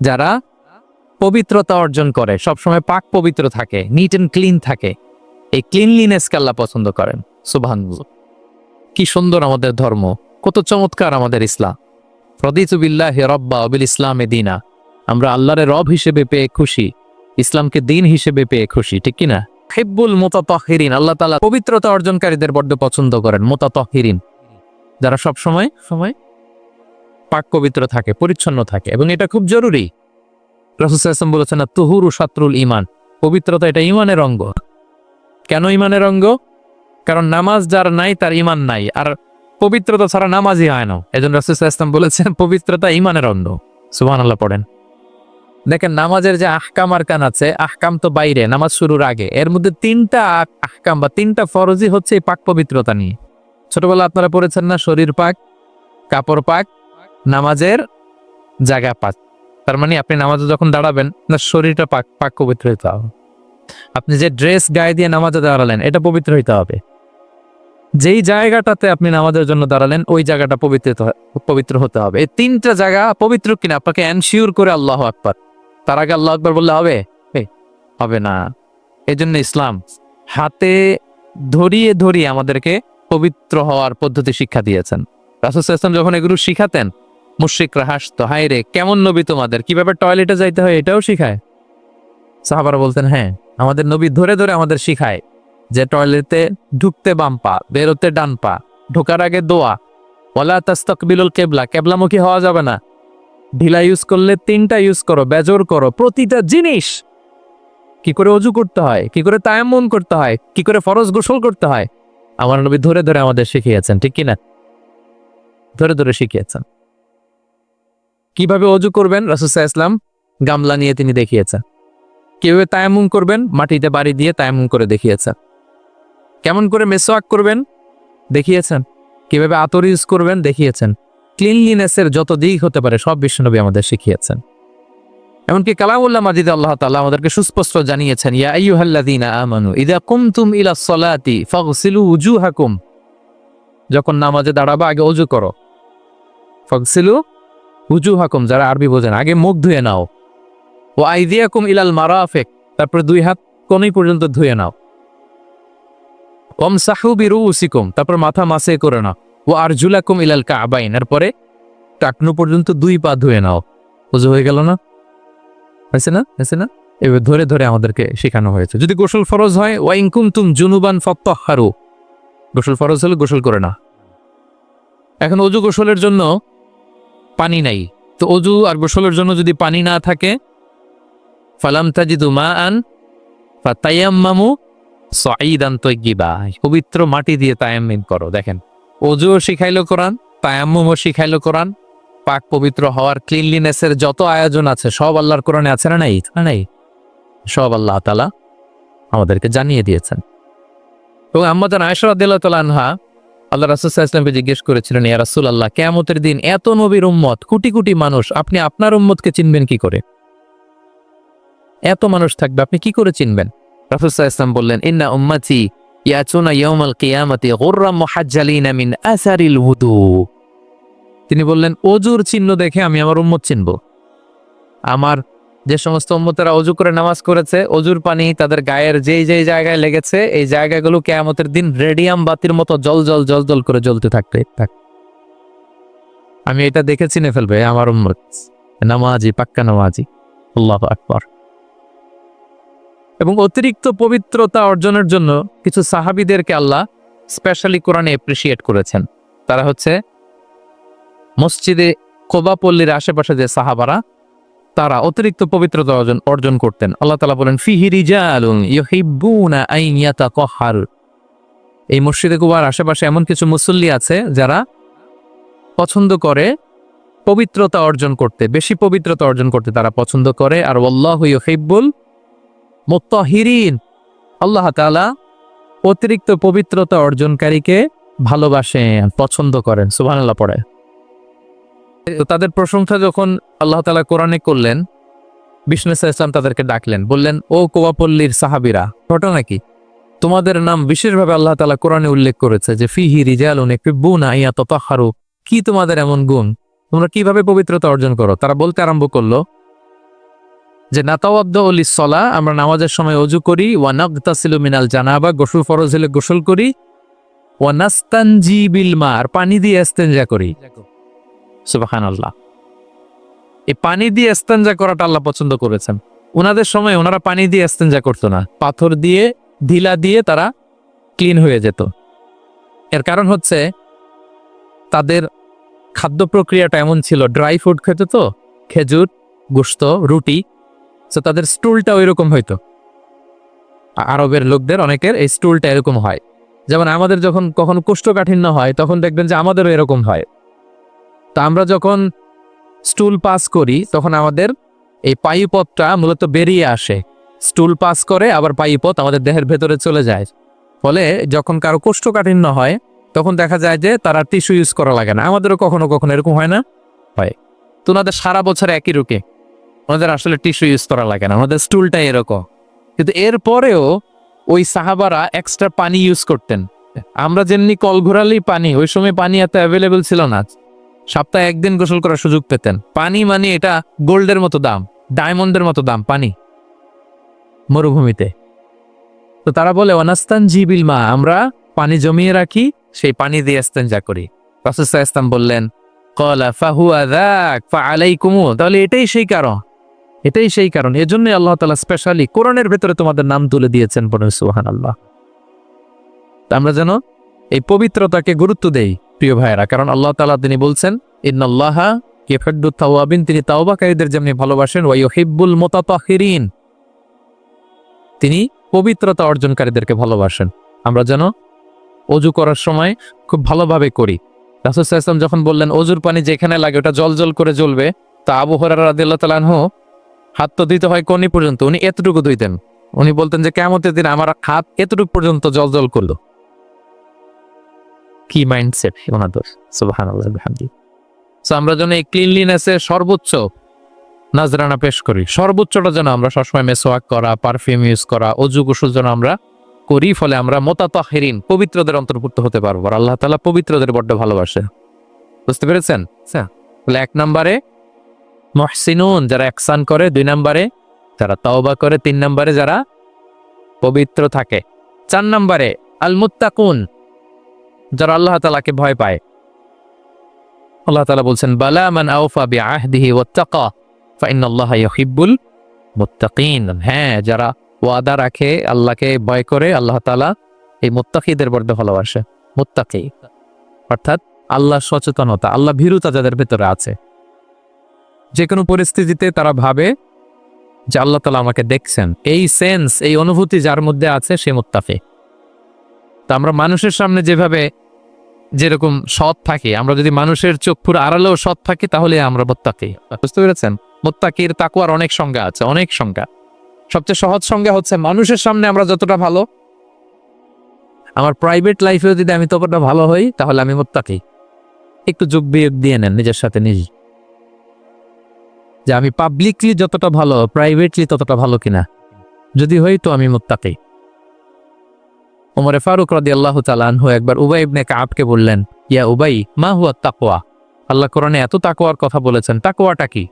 যারা পবিত্রতা অর্জন করে, সবসময় পাক পবিত্র থাকে নিট অ্যান্ড ক্লিন থাকে, এই ক্লিনলিনেসকে আল্লাহ পছন্দ করেন। সুবহান কি সুন্দর আমাদের ধর্ম, কত চমৎকার আমাদের ইসলাম। প্রদিতুবিল্লাহ রব্বা অবিল ইসলামে দিনা। আমরা আল্লাহরে রব হিসেবে পেয়ে খুশি, ইসলামকে দিন হিসেবে পেয়ে খুশি, ঠিক কিনা হেব্বুল মোতাতহিরিন, আল্লাহ তালা পবিত্রতা অর্জনকারীদের বড্ড পছন্দ করেন, মোতাতহিরিন। যারা সব সময় সময় পাক পবিত্র থাকে, পরিচ্ছন্ন থাকে এবং এটা খুব জরুরি। রসুসাম বলেছেন তুহুরু সাতরুল ইমান পবিত্রতা এটা ইমানের অঙ্গ। কেন ইমানের অঙ্গ? কারণ নামাজ যার নাই, তার ইমান নাই। আর পবিত্রতা ছাড়া নামাজই হয় না। এজন্য রসুসাম বলেছেন, পবিত্রতা ইমানের অঙ্গ। সুবহান আল্লাহ পড়েন। দেখেন, নামাজের যে আহকাম আরকান আছে, আহকাম তো বাইরে, নামাজ শুরুর আগে। এর মধ্যে তিনটা আহকাম বা তিনটা ফরজই হচ্ছে এই পাক পবিত্রতা নিয়ে। ছোটবেলা আপনারা পড়েছেন না, শরীর পাক, কাপড় পাক নামাজের জায়গা পাক। তার মানে আপনি নামাজে যখন দাঁড়াবেন না শরীরটা পাক পাক পবিত্র হইতে হবে। আপনি যে ড্রেস গায়ে দিয়ে নামাজে দাঁড়ালেন, এটা পবিত্র হইতে হবে। যেই জায়গাটাতে আপনি নামাজের জন্য দাঁড়ালেন, ওই জায়গাটা পবিত্র পবিত্র হতে হবে। এই তিনটা জায়গা পবিত্র কিনা, আপনাকে এনশিওর করে আল্লাহ আকবার। তার আগে আল্লাহ আকবার বললে হবে? হবে না। এই জন্য ইসলাম হাতে ধরিয়ে ধরিয়ে আমাদেরকে পবিত্র হওয়ার পদ্ধতি শিক্ষা দিয়েছেন। রাসুল ইসলাম যখন এগুলো শিখাতেন মুশ্রিকরা হাসতো, হায় রে, কেমন নবী তোমাদের? কীভাবে টয়লেটে যাইতে হয়? এটাও শিখায়? সাহাবারা বলতেন হ্যাঁ আমাদের নবী ধরে ধরে আমাদের শিখায় যে টয়লেটে ঢুকতে বাম পা, বেরোতে ডান পা, ঢোকার আগে দোয়া ওলা তাস্তকবিলুল কেবলা, কেবলামুখী হওয়া যাবে না। ঢিলা ইউজ করলে তিনটা ইউজ করো বেজর করো, প্রতিটা জিনিস। কি করে অজু করতে হয়? কি করে তায়াম্মুন করতে হয়? কি করে ফরজ গোসল করতে হয়? আমার নবী ধরে ধরে আমাদের শিখিয়েছেন, ঠিক কিনা? ধরে ধরে শিখিয়েছেন। কীভাবে অজু করবেন? রাসুসাহ ইসলাম গামলা নিয়ে তিনি দেখিয়েছেন। কীভাবে তায়ামুম করবেন? মাটিতে বাড়ি দিয়ে তায়ামুম করে দেখিয়েছেন। কেমন করে মেসোয়াক করবেন? দেখিয়েছেন। কীভাবে আতর ইউজ করবেন? দেখিয়েছেন। ক্লিনলিনেসের যত দিক হতে পারে, সব বিশ্বনবী আমাদের শিখিয়েছেন। এমনকি কালামুল্লাহ মাজিদ আল্লাহ তাআলা আমাদেরকে সুস্পষ্ট জানিয়েছেন, ইয়া আইয়ুহাল্লাযীনা আমানু ইযা কুমতুম ইলা সলাতি ফাগসিলু উজুহাকুম। যখন নামাজে দাঁড়াবা, আগে অজু করো। ফাগসিলু উজুহাকুম যারা আরবি বোঝেন আগে মুখ ধুয়ে নাও। ও আইদিয়াকুম ইলাল মারাফিক, তারপরে দুই হাত কোনই পর্যন্ত ধুয়ে নাও। ওম সাহু বিরুসিকুম তারপর মাথা মাসে করে নাও। ও আরজুলাকুম ইলাল কাবাইন, এরপরে টাকনু পর্যন্ত দুই পা ধুয়ে নাও। উজু হয়ে গেল না? হয়েছে না? হয়েছে না? এবার ধরে ধরে আমাদেরকে শেখানো হয়েছে। যদি গোসল ফরজ হয় ওয়াইনকুম তুম জুনুবান ফত্তহারু। গোসল ফরজ হলে গোসল করে না এখন অজু গোসলের জন্য পানি নাই। তো অজু আর গোসলের জন্য যদি পানি না থাকে, ফালাম তাজিদু মা আন ফাতায়াম্মামু সাঈদান তৈগিবা পবিত্র মাটি দিয়ে তায়াম্মিম করো। দেখেন, অজুও শিখাইলো কোরআন, তায়াম্মুমও শিখাইলো কোরআন। পাক পবিত্র হওয়ার ক্লিনলিনেসের যত আয়োজন আছে, সব আল্লাহর কোরআনে আছে না নাই? নাই? সব আল্লাহ তালা আমাদেরকে জানিয়ে দিয়েছেন। এবং আম্মাদান আয়সর আদিল্লাহ তালা আনহা আল্লাহ রাসুল ইসলামকে জিজ্ঞেস করেছিলেন, ইয়া রাসুল আল্লাহ কেয়ামতের দিন এত নবীর উম্মত, কোটি কোটি মানুষ, আপনি আপনার উম্মতকে চিনবেন কি করে? এত মানুষ থাকবে, আপনি কি করে চিনবেন? রাসুল ইসলাম বললেন, ইন্না উম্মাতি ইয়াচুনা ইয়াউমাল কিয়ামাতি গুররাম মুহাজ্জালিনা মিন আসারিল উদু। তিনি বললেন অজুর চিহ্ন দেখে আমি আমার উম্মত চিনব। আমার যে সমস্ত উম্মতেরা অজু করে নামাজ করেছে অজুর পানি তাদের গায়ের যেই যেই জায়গায় লেগেছে, এই জায়গাগুলো কেয়ামতের দিন রেডিয়াম বাতির মতো জল জল জল জল করে জ্বলতে থাকবে। থাক। আমি এটা দেখে চিনে ফেলবে, আমার উম্মত। নামাজি, পাক্কা নামাজি। আল্লাহ আকবার। এবং অতিরিক্ত পবিত্রতা অর্জনের জন্য কিছু সাহাবিদেরকে আল্লাহ স্পেশালি কোরআনে এপ্রিসিয়েট করেছেন। তারা হচ্ছে মসজিদে কোবাপল্লীর আশেপাশে যে সাহাবারা তারা অতিরিক্ত পবিত্রতা অর্জন অর্জন করতেন। আল্লাহ তালা বলেন, ফিহি রিজালুন ইউহিব্বুনা আইন ইয়াতাতাহহার এই মসজিদে কুবার আশেপাশে এমন কিছু মুসল্লি আছে যারা পছন্দ করে পবিত্রতা অর্জন করতে, বেশি পবিত্রতা অর্জন করতে তারা পছন্দ করে। আর আল্লাহ ইউহিব্বুল মুত্তাহিরিন। আল্লাহ তাআলা অতিরিক্ত পবিত্রতা অর্জনকারীকে ভালোবাসেন, পছন্দ করেন। সুবহানাল্লাহ পড়ে। তাদের প্রশংসা যখন আল্লাহ তালা কোরআনে করলেন, বিষ্ণু ইসলাম তাদেরকে ডাকলেন, বললেন, ও কোয়াপল্লীর সাহাবিরা, ঘটনা কি? তোমাদের নাম বিশেষভাবে আল্লাহ তালা কোরআনে উল্লেখ করেছে যে, ফিহি রিজালুন ইউহিব্বুনা আইয়া তাতাহহারু কি তোমাদের এমন গুণ? তোমরা কীভাবে পবিত্রতা অর্জন করো? তারা বলতে আরম্ভ করল যে নাতাওয়াদ্দি সলা আমরা নামাজের সময় অজু করি, ওয়া নাগতাসিলু মিনাল জানাবা, গোসল ফরজ হলে গোসল করি ওয়ানাস্তানজি বিল মা আর পানি দিয়ে ইস্তেনজা করি। সুবহানাল্লাহ। এই পানি দিয়ে ইস্তেনজা করাটা আল্লাহ পছন্দ করেছেন। ওনাদের সময় ওনারা পানি দিয়ে ইস্তেনজা করতো না। পাথর দিয়ে, ঢিলা দিয়ে তারা ক্লিন হয়ে যেত। এর কারণ হচ্ছে, তাদের খাদ্য প্রক্রিয়াটা এমন ছিল, ড্রাই ফুড খেতে তো, খেজুর গোস্ত রুটি, তো তাদের স্টুলটা ওই রকম হইতো আরবের লোকদের অনেকের এই স্টুলটা এরকম হয়। যেমন আমাদের যখন কখনো কোষ্ঠকাঠিন্য হয়, তখন দেখবেন যে আমাদেরও এরকম হয়। তা আমরা যখন স্টুল পাস করি, তখন আমাদের এই পায়ুপথটা মূলত বেরিয়ে আসে। স্টুল পাস করে আবার পায়ুপথ আমাদের দেহের ভেতরে চলে যায়। ফলে যখন কারও কোষ্ঠকাঠিন্য হয়, তখন দেখা যায় যে তারা টিস্যু ইউজ করা লাগে না। আমাদেরও কখনো কখনো এরকম হয় না? হয়। তো ওনাদের সারা বছর একই রুকে ওনাদের আসলে টিস্যু ইউজ করা লাগে না। আমাদের স্টুলটা এরকম। কিন্তু এরপরেও ওই সাহাবারা এক্সট্রা পানি ইউজ করতেন। আমরা যেমনি কল ঘোরালেই পানি, ওই সময় পানি এত অ্যাভেলেবেল ছিল না। সপ্তাহে একদিন গোসল করার সুযোগ পেতেন। পানি মানে এটা গোল্ডের মতো দাম, ডায়মন্ডের মতো দাম, পানি। মরুভূমিতে। তো তারা বলে অনাস্তান জিবিল মা, আমরা পানি জমিয়ে রাখি, সেই পানি দিয়ে আসতেন যা করি। রাসুসাহ ইসলাম বললেন, কলা ফাহুয়া দাক ফা আলাইকুমু। তাহলে এটাই সেই কারণ। এটাই সেই কারণ। এজন্যই আল্লাহ তালা স্পেশালি কোরআনের ভেতরে তোমাদের নাম তুলে দিয়েছেন বলে সুহান আল্লাহ আমরা যেন এই পবিত্রতাকে গুরুত্ব দেই, প্রিয় ভাইয়েরা, কারণ আল্লাহ তালা তিনি বলছেন, ইন্নাল্লাহা ইফাদ্দু তাওয়াবিন তিনি তাওবাকারীদের যেমনি ভালোবাসেন ওয়াই হিব্বুল মোতাতাহিরিন তিনি পবিত্রতা অর্জনকারীদেরকে ভালোবাসেন। আমরা যেন অজু করার সময় খুব ভালোভাবে করি। রাসুসাহ ইসলাম যখন বললেন, অজুর পানি যেখানে লাগে ওটা জল জল করে জ্বলবে তা আবু হরার রাদিল্লাহ তালানহ হাত তো দিতে হয় কোনি পর্যন্ত, উনি এতটুকু ধুইতেন উনি বলতেন যে কেমতের দিন আমার হাত এতটুকু পর্যন্ত জল জল করল। কি মাইন্ডসেট ওনাদের সুবহানাল্লাহ বিহামদি সো আমরা যেন এই ক্লিনলিনেসের সর্বোচ্চ নাজরানা পেশ করি। সর্বোচ্চটা যেন আমরা সবসময় মেসোয়াক করা পারফিউম ইউজ করা অজু গোসল যেন আমরা করি ফলে আমরা মোতাতাহিরিন পবিত্রদের অন্তর্ভুক্ত হতে পারব। আর আল্লাহ তালা পবিত্রদের বড্ড ভালোবাসে। বুঝতে পেরেছেন? তাহলে এক নম্বরে মহসিনুন যারা একসান করে দুই নম্বরে যারা তওবা করে তিন নম্বরে যারা পবিত্র থাকে। চার নম্বরে আল মুত্তাকুন যারা আল্লাহ তালাকে ভয় পায়। আল্লাহ তালা বলছেন, বালা আউফা বি আহদিহি মুত্তাকিন। হ্যাঁ যারা ওয়াদা রাখে, আল্লাহকে ভয় করে, আল্লাহ তালা এই মুত্তাকিদের বড্ড ভালোবাসে। মুত্তাকি। অর্থাৎ আল্লাহ সচেতনতা আল্লাহ ভীরুতা যাদের ভেতরে আছে। যে কোনো পরিস্থিতিতে তারা ভাবে যে আল্লাহ তালা আমাকে দেখছেন। এই সেন্স, এই অনুভূতি যার মধ্যে আছে, সে মুত্তাফি তা আমরা মানুষের সামনে যেভাবে যেরকম সৎ থাকি, আমরা যদি মানুষের চক্ষুর আড়ালেও সৎ থাকি, তাহলে আমরা মোত্তাকি। বুঝতে পেরেছেন? মোত্তাকির তাকুয়ার অনেক সংজ্ঞা আছে, অনেক সংজ্ঞা। সবচেয়ে সহজ সংজ্ঞা হচ্ছে, মানুষের সামনে আমরা যতটা ভালো, আমার প্রাইভেট লাইফেও যদি আমি ততটা ভালো হই, তাহলে আমি মোত্তাকি। একটু যোগ বিয়োগ দিয়ে নেন নিজের সাথে নিজ। যে আমি পাবলিকলি যতটা ভালো প্রাইভেটলি ততটা ভালো কিনা। যদি হই তো আমি মোত্তাকি। ওমরে ফারুক রাদি আল্লাহ তালানহু একবার উবাই ইবনে কাবকে বললেন, ইয়া উবাই, মা হুয়া তাকোয়া আল্লাহ কোরআনে এত তাকোয়ার কথা বলেছেন তাকোয়াটা কি?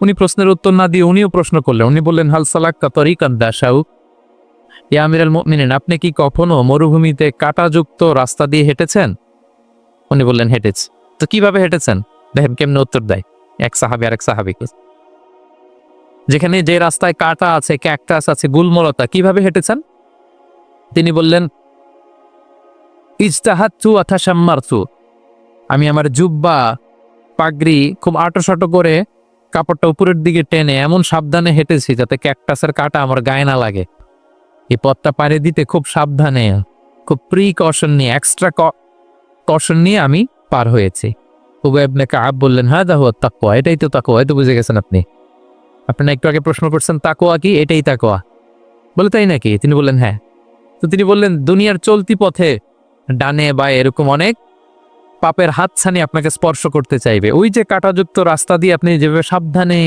উনি প্রশ্নের উত্তর না দিয়ে উনিও প্রশ্ন করলেন। উনি বললেন, হাল সালাক্কা তরিকান দাসাউ ইয়া আমিরাল মুমিনিন, আপনি কি কখনো মরুভূমিতে কাঁটাযুক্ত রাস্তা দিয়ে হেঁটেছেন? উনি বললেন, হেঁটেছি। তো কীভাবে হেঁটেছেন? দেখেন কেমনে উত্তর দেয়। এক সাহাবি আর এক সাহাবিকে। যেখানে যে রাস্তায় কাটা আছে, ক্যাকটাস আছে, গুলমলতা, কীভাবে হেঁটেছেন? তিনি বললেন, ইজতাহাতু অথা সাম্মারতু আমি আমার জুব্বা, পাগড়ি খুব আটো করে কাপড়টা উপরের দিকে টেনে এমন সাবধানে হেঁটেছি যাতে ক্যাকটাসের কাটা আমার গায়ে না লাগে। এই পথটা পাড়ি দিতে খুব সাবধানে, খুব প্রিকশন নিয়ে এক্সট্রা কশন নিয়ে আমি পার হয়েছি। উবাই ইবনে কাব বললেন হ্যাঁ দাহ তাকোয়া এটাই তো তাকোয়া এই তো বুঝে গেছেন আপনি। আপনারা একটু আগে প্রশ্ন করছেন তাকোয়া কি? এটাই তাকোয়া বলে তাই নাকি? তিনি বললেন হ্যাঁ। তো তিনি বললেন, দুনিয়ার চলতি পথে ডানে বা এরকম অনেক পাপের হাতছানি আপনাকে স্পর্শ করতে চাইবে। ওই যে কাঁটাযুক্ত রাস্তা দিয়ে আপনি যেভাবে সাবধানে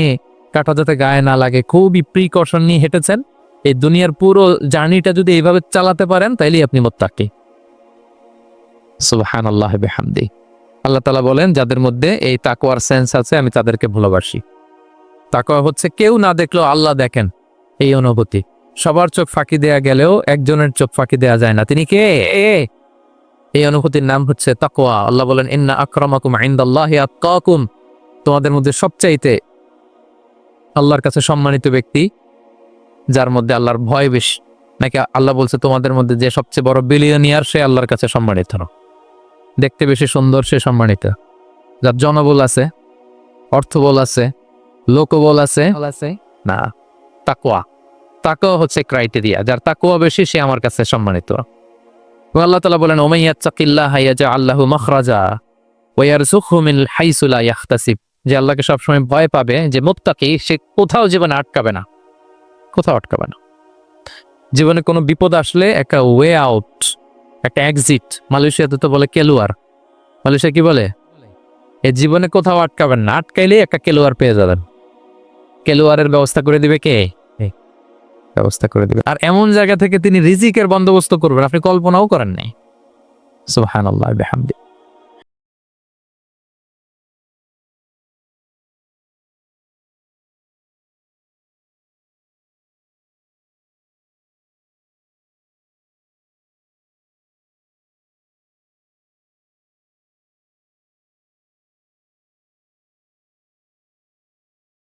কাঁটা যাতে গায়ে না লাগে, খুবই প্রিকশন নিয়ে হেঁটেছেন, এই দুনিয়ার পুরো জার্নিটা যদি এইভাবে চালাতে পারেন তাইলে আপনি মোত্তাকি। সুবহান আল্লাহ বেহামদি। আল্লাহ তালা বলেন, যাদের মধ্যে এই তাকোয়ার সেন্স আছে, আমি তাদেরকে ভালোবাসি। তাকোয়া হচ্ছে, কেউ না দেখলেও আল্লাহ দেখেন, এই অনুভূতি। সবার চোখ ফাঁকি দেয়া গেলেও একজনের চোখ ফাঁকি দেয়া যায় না। তিনি কে? এ এই অনুভূতির নাম হচ্ছে তাকওয়া। আল্লাহ বলেন ইন্না আকরামাকুম ইনদাল্লাহি আতকাকুম তোমাদের মধ্যে সবচাইতে আল্লাহর কাছে সম্মানিত ব্যক্তি যার মধ্যে আল্লাহর ভয় বেশি। নাকি আল্লাহ বলছে তোমাদের মধ্যে যে সবচেয়ে বড় বিলিয়নিয়ার সে আল্লাহর কাছে সম্মানিত না। দেখতে বেশি সুন্দর সে সম্মানিত। যার জনবল আছে অর্থবল আছে লোকবল আছে না তাকোয়া তাকওয়া হচ্ছে ক্রাইটেরিয়া যার তাকওয়া বেশি, সে আমার কাছে সম্মানিত। আল্লাহ তালা বলেন ওমাইয়াচ্চাকিল্লাহ হাইয়াজা আল্লাহু মখরাজা ওয়ার মিল হাইসুলা ইয়াখতাসিব। যে আল্লাহকে সবসময় ভয় পাবে যে মুত্তাকি, সে কোথাও জীবনে আটকাবে না। কোথাও আটকাবে না। জীবনে কোনো বিপদ আসলে একটা ওয়ে আউট একটা এক্সিট মালয়েশিয়াতে তো বলে কেলুয়ার মালয়েশিয়া কি বলে? এ জীবনে কোথাও আটকাবেন না, আটকাইলেই একটা কেলুয়ার পেয়ে যাবেন। কেলুয়ারের ব্যবস্থা করে দিবে কে? ব্যবস্থা করে দেবে আর এমন জায়গা থেকে তিনি রিজিকের বন্দোবস্ত করবেন, আপনি কল্পনাও করেন নাই। সুবহানাল্লাহ, বিহামদি।